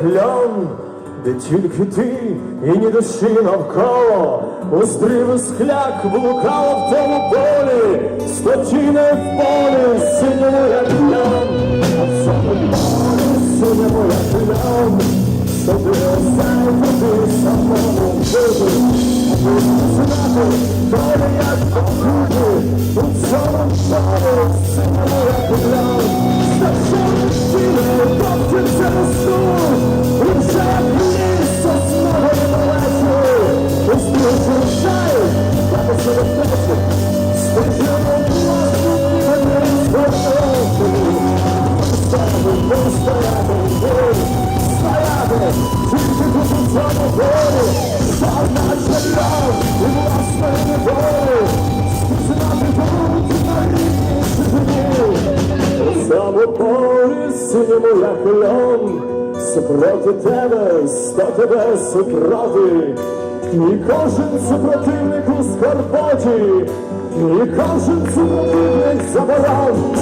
кльон, де тільки ти і ні душі навколо, Уздрів скляк блукало в тому полі, Стотіне в полі, синьому як кльон, а в цьому полі синьому як кльон, Собі осяй туди самому бути, аби знати, доля як синьому як льон, супроти тебе, сто тебе супроти, і кожен супротивник у скорботі, і кожен супротивник заборон.